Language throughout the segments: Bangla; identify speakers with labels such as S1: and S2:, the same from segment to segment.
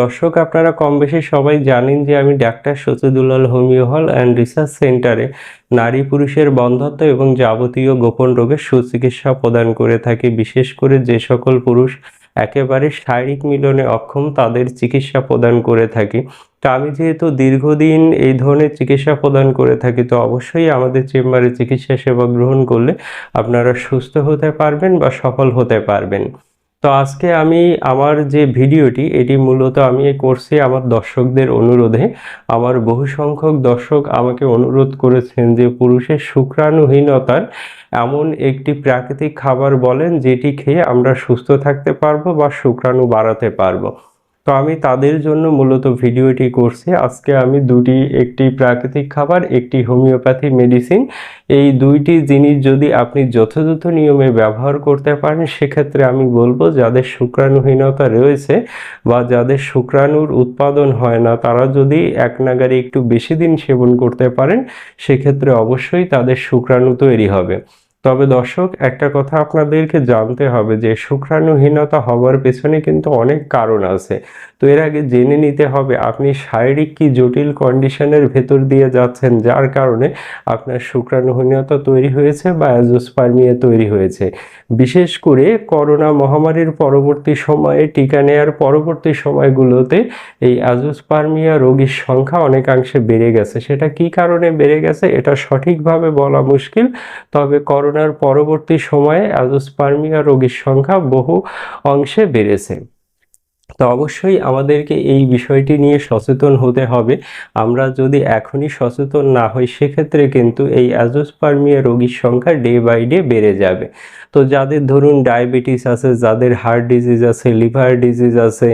S1: দর্শক, আপনারা কম বেশি সবাই জানেন যে আমি doctor Sachidullal homeo hall and research সেন্টারে নারী পুরুষের বন্ধত্ব এবং যাবতীয় গোপন রোগের সুচিকিৎসা প্রদান করে থাকি। বিশেষ করে যে সকল পুরুষ একেবারে শারীরিক মিলনে অক্ষম, তাদের চিকিৎসা প্রদান করে থাকি। তো আমি যেহেতু দীর্ঘদিন এই ধরনের চিকিৎসা প্রদান করে থাকি, তো অবশ্যই আমাদের চেম্বারে চিকিৎসা সেবা গ্রহণ করলে আপনারা সুস্থ হতে পারবেন বা সফল হতে পারবেন। তো আজকে আমি আমার যে ভিডিওটি, এটি মূলত আমি করছি আমার দর্শকদের অনুরোধে। আমার বহু সংখ্যক দর্শক আমাকে অনুরোধ করেছেন যে পুরুষের শুক্রাণুহীনতার এমন একটি প্রাকৃতিক খাবার বলেন, যেটি খেয়ে আমরা সুস্থ থাকতে পারব বা শুক্রাণু বাড়াতে পারব। তো আমি তাদের জন্য মূলত ভিডিওটি করছি। আজকে আমি দুটি, একটি প্রাকৃতিক খাবার, একটি হোমিওপ্যাথি মেডিসিন। এই দুইটি জিনিস যদি আপনি যথাযথ নিয়মে ব্যবহার করতে পারেন, সেক্ষেত্রে আমি বলব যাদের শুক্রাণুহীনতা রয়েছে বা যাদের শুক্রাণুর উৎপাদন হয় না, তারা যদি এক নাগারে একটু বেশি দিন সেবন করতে পারেন, সেক্ষেত্রে অবশ্যই তাদের শুক্রাণু তৈরি হবে। তবে দর্শক, একটা কথা আপনাদেরকে জানতে হবে যে শুক্রাণুহীনতা হওয়ার পেছনে কিন্তু অনেক কারণ আছে। তো এর আগে জেনে নিতে হবে, আপনি শারীরিক কি জটিল কন্ডিশনের ভেতর দিয়ে যাচ্ছেন, যার কারণে আপনার শুক্রাণুহীনতা তৈরি হয়েছে বা অ্যাজোস্পার্মিয়া তৈরি হয়েছে। বিশেষ করে করোনা মহামারীর পরবর্তী সময়ে, টিকা নেয়ার পরবর্তী সময়গুলোতে এই অ্যাজোস্পার্মিয়া রোগীর সংখ্যা অনেকাংশে বেড়ে গেছে। সেটা কি কারণে বেড়ে গেছে? এটা সঠিকভাবে বলা মুশকিল। তবে করোনার পরবর্তী সময়ে অ্যাজোস্পার্মিয়া রোগীর সংখ্যা বহু অংশে বেড়েছে। তো অবশ্যই আমাদেরকে এই বিষয়টি নিয়ে সচেতন হতে হবে। আমরা যদি এখনই সচেতন না হই, সেক্ষেত্রে কিন্তু এই অ্যাজোস্পার্মিয়া রোগীর সংখ্যা ডে বাই ডে বেড়ে যাবে। তো যাদের ধরুন ডায়াবেটিস আছে, যাদের হার্ট ডিজিজ আছে, লিভার ডিজিজ আছে,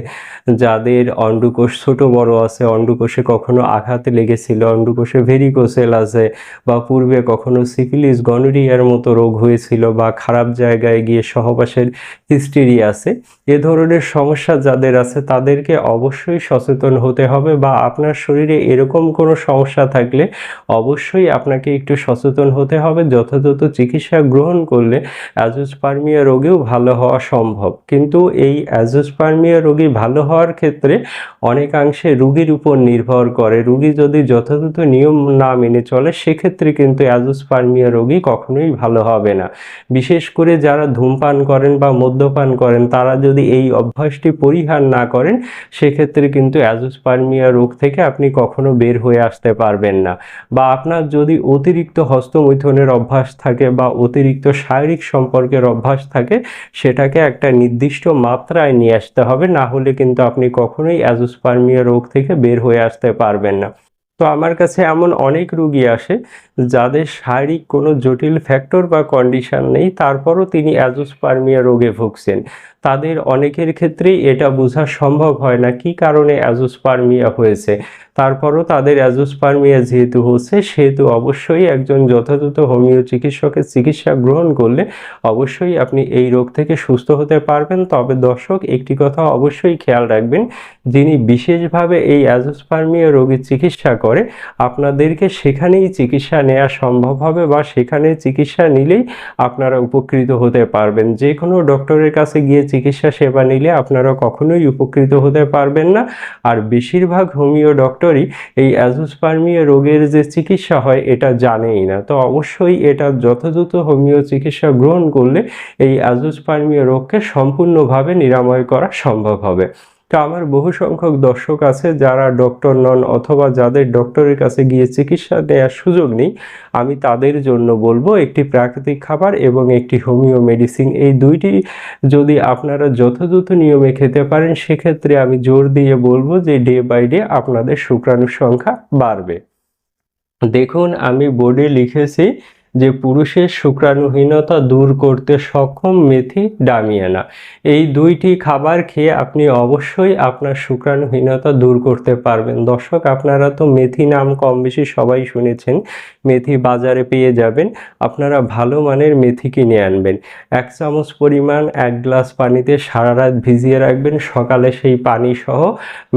S1: যাদের অন্ডুকোষ, ছোট বড় আছে, অন্ডুকোষে কখনো আঘাত লেগেছিল, অন্ডুকোষে ভেরিকোসেল আছে বা পূর্বে কখনো সিফিলিস, গনোরিয়ার মতো রোগ হয়েছিল বা খারাপ জায়গায় গিয়ে সহবাসের হিস্ট্রি আছে, এ ধরনের সমস্যা যাদের আছে তাদেরকে অবশ্যই সচেতন হতে হবে বা আপনার শরীরে এরকম কোনো সমস্যা থাকলে অবশ্যই আপনাকে একটু সচেতন হতে হবে যথাযথ চিকিৎসা গ্রহণ করলে অ্যাজোস্পার্মিয়া রোগেও ভালো হওয়া সম্ভব। কিন্তু এই অ্যাজোস্পার্মিয়া রোগী ভালো হওয়ার ক্ষেত্রে অনেকাংশে রুগীর উপর নির্ভর করে। রুগী যদি যথাযথ নিয়ম না মেনে চলে, সেক্ষেত্রে কিন্তু অ্যাজোস্পার্মিয়া রোগী কখনোই ভালো হবে না। বিশেষ করে যারা ধূমপান করেন বা মদ্যপান করেন, তারা যদি এই অভ্যাসটি পরিহার না করেন, সেক্ষেত্রে কিন্তু অ্যাজোস্পার্মিয়া রোগ থেকে আপনি কখনো বের হয়ে আসতে পারবেন না। বা আপনার যদি অতিরিক্ত হস্তমৈথুনের অভ্যাস থাকে বা অতিরিক্ত শারীরিক সম্পর্কের অভ্যাস থাকে, সেটাকে একটা নির্দিষ্ট মাত্রায় নিয়ে আসতে হবে, না হলে কিন্তু আপনি কখনোই অ্যাজোস্পার্মিয়া রোগ থেকে বের হয়ে আসতে পারবেন না। তো আমার কাছে এমন অনেক রুগী আসে যাদের শারীরিক কোনো জটিল ফ্যাক্টর বা কন্ডিশন নেই, তারপরও তিনি অ্যাজোস্পার্মিয়া রোগে ভুগছেন। তাদের অনেকের ক্ষেত্রেই এটা বোঝা সম্ভব হয় না কি কারণে অ্যাজোস্পার্মিয়া হয়েছে। তারপরও তাদের অ্যাজোস্পার্মিয়া যেহেতু হচ্ছে, সেহেতু অবশ্যই একজন যথাযথ হোমিও চিকিৎসকের চিকিৎসা গ্রহণ করলে অবশ্যই আপনি এই রোগ থেকে সুস্থ হতে পারবেন। তবে দর্শক, একটি কথা অবশ্যই খেয়াল রাখবেন, যিনি বিশেষভাবে এই অ্যাজোস্পার্মিয়া রোগীর চিকিৎসা করে, আপনাদেরকে সেখানেই চিকিৎসা নেওয়া সম্ভব হবে বা সেখানে চিকিৎসা নিলেই আপনারা উপকৃত হতে পারবেন। যে কোনো ডক্টরের কাছে গিয়ে চিকিৎসা সেবা নিলে আপনারা কখনোই উপকৃত হতে পারবেন না। আর বেশিরভাগ হোমিও ডক্টরই এই অ্যাজোস্পার্মিয়া রোগের যে চিকিৎসা হয়, এটা জানেই না। তো অবশ্যই এটা যথাযথ হোমিও চিকিৎসা গ্রহণ করলে এই অ্যাজোস্পার্মিয়া রোগকে সম্পূর্ণভাবে নিরাময় করা সম্ভব হবে। তো আমার বহু সংখ্যক দর্শক আছে যারা ডক্টর নন অথবা যাদের ডক্টরের কাছে গিয়ে চিকিৎসা নেওয়ার সুযোগ নেই, আমি তাদের জন্য বলব একটি প্রাকৃতিক খাবার এবং একটি হোমিও মেডিসিন। এই দুইটি যদি আপনারা যথাযথ নিয়মে খেতে পারেন, সেক্ষেত্রে আমি জোর দিয়ে বলব যে ডে বাই ডে আপনাদের শুক্রাণুর সংখ্যা বাড়বে। দেখুন, আমি বোর্ডে লিখেছি যে পুরুষের শুক্রাণুহীনতা দূর করতে সক্ষম মেথি ডামিয়ানা। এই দুইটি খাবার খেয়ে আপনি অবশ্যই আপনার শুক্রাণুহীনতা দূর করতে পারবেন। দর্শক, আপনারা তো মেথি নাম কম বেশি সবাই শুনেছেন, মেথি বাজারে পেয়ে যাবেন, আপনারা ভালো মানের মেথি কিনে আনবেন। এক চামচ পরিমাণ এক গ্লাস পানিতে সারা রাত ভিজিয়ে রাখবেন, সকালে সেই পানি সহ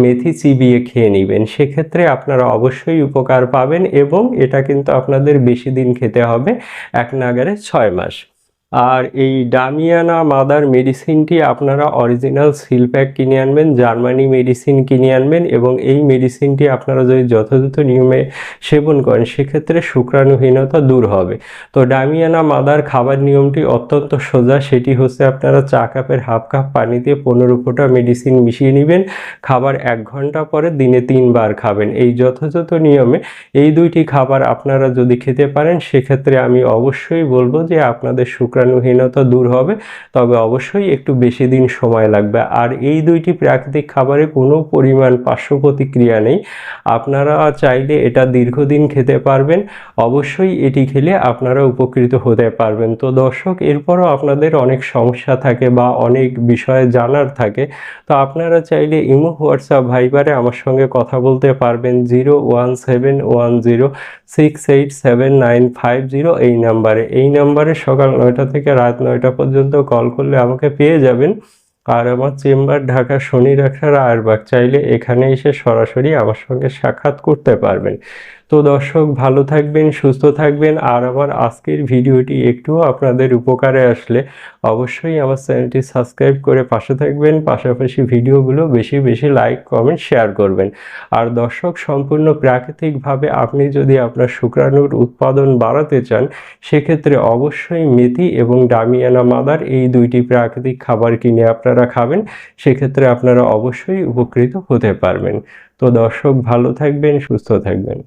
S1: মেথি চিবিয়ে খেয়ে নেবেন। সেক্ষেত্রে আপনারা অবশ্যই উপকার পাবেন এবং এটা কিন্তু আপনাদের বেশি দিন খেতে হবে। এক নাগারে ছয় মাস। আর এই ডামিয়ানা মাদার মেডিসিনটি আপনারা অরিজিনাল সিল প্যাক কিনে আনবেন জার্মানি মেডিসিন কিনে আনবেন এবং এই মেডিসিনটি আপনারা যদি যথাযথ নিয়মে সেবন করেন, সেক্ষেত্রে শুক্রাণুহীনতা দূর হবে। তো ডামিয়ানা মাদার খাবার নিয়মটি অত্যন্ত সোজা, সেটি হচ্ছে আপনারা চা কাপের হাফ কাপ পানিতে পনেরো ফোঁটা মেডিসিন মিশিয়ে নেবেন, খাবার এক ঘণ্টা পরে দিনে তিনবার খাবেন। এই যথাযথ নিয়মে এই দুইটি খাবার আপনারা যদি খেতে পারেন, সেক্ষেত্রে আমি অবশ্যই বলব যে আপনাদের শুক্রাণুহীনতা দূর হবে, তবে অবশ্যই একটু বেশি দিন সময় লাগবে। আর এই দুইটি প্রাকৃতিক খাবারে কোনো পরিমাণ পার্শ্ব প্রতিক্রিয়া নেই। আপনারা চাইলে এটা দীর্ঘদিন খেতে পারবেন। অবশ্যই এটি খেলে আপনারা উপকৃত হতে পারবেন। তো দর্শক, এরপরও আপনাদের অনেক সমস্যা থাকে বা অনেক বিষয়ে জানার থাকে, তো আপনারা চাইলে ইমো, হোয়াটসঅ্যাপ, ভাইবারে আমার সঙ্গে কথা বলতে পারবেন। Zero one seven one zero six eight seven nine five zero এই নাম্বারে। এই নাম্বারে সকাল নয়টা থেকে রাত নয়টা পর্যন্ত কল করলে আমাকে পেয়ে যাবেন। আর আমার চেম্বার ঢাকা শনি রাখার আয়ারবাগ চাইলে এখানে এসে সরাসরি আমার সঙ্গে সাক্ষাৎ করতে পারবেন। তো দর্শক, ভালো থাকবেন, সুস্থ থাকবেন। আর আমার আজকের ভিডিওটি একটুও আপনাদের উপকারে আসলে অবশ্যই আমার চ্যানেলটি সাবস্ক্রাইব করে পাশে থাকবেন। পাশাপাশি ভিডিওগুলো বেশি বেশি লাইক, কমেন্ট, শেয়ার করবেন। আর দর্শক, সম্পূর্ণ প্রাকৃতিকভাবে আপনি যদি আপনার শুক্রাণুর উৎপাদন বাড়াতে চান, সেক্ষেত্রে অবশ্যই মেথি এবং ডামিয়ানা মাদার এই দুইটি প্রাকৃতিক খাবার কিনে আপনারা খাবেন। সেক্ষেত্রে আপনারা অবশ্যই উপকৃত হতে পারবেন। তো দর্শক, ভালো থাকবেন, সুস্থ থাকবেন।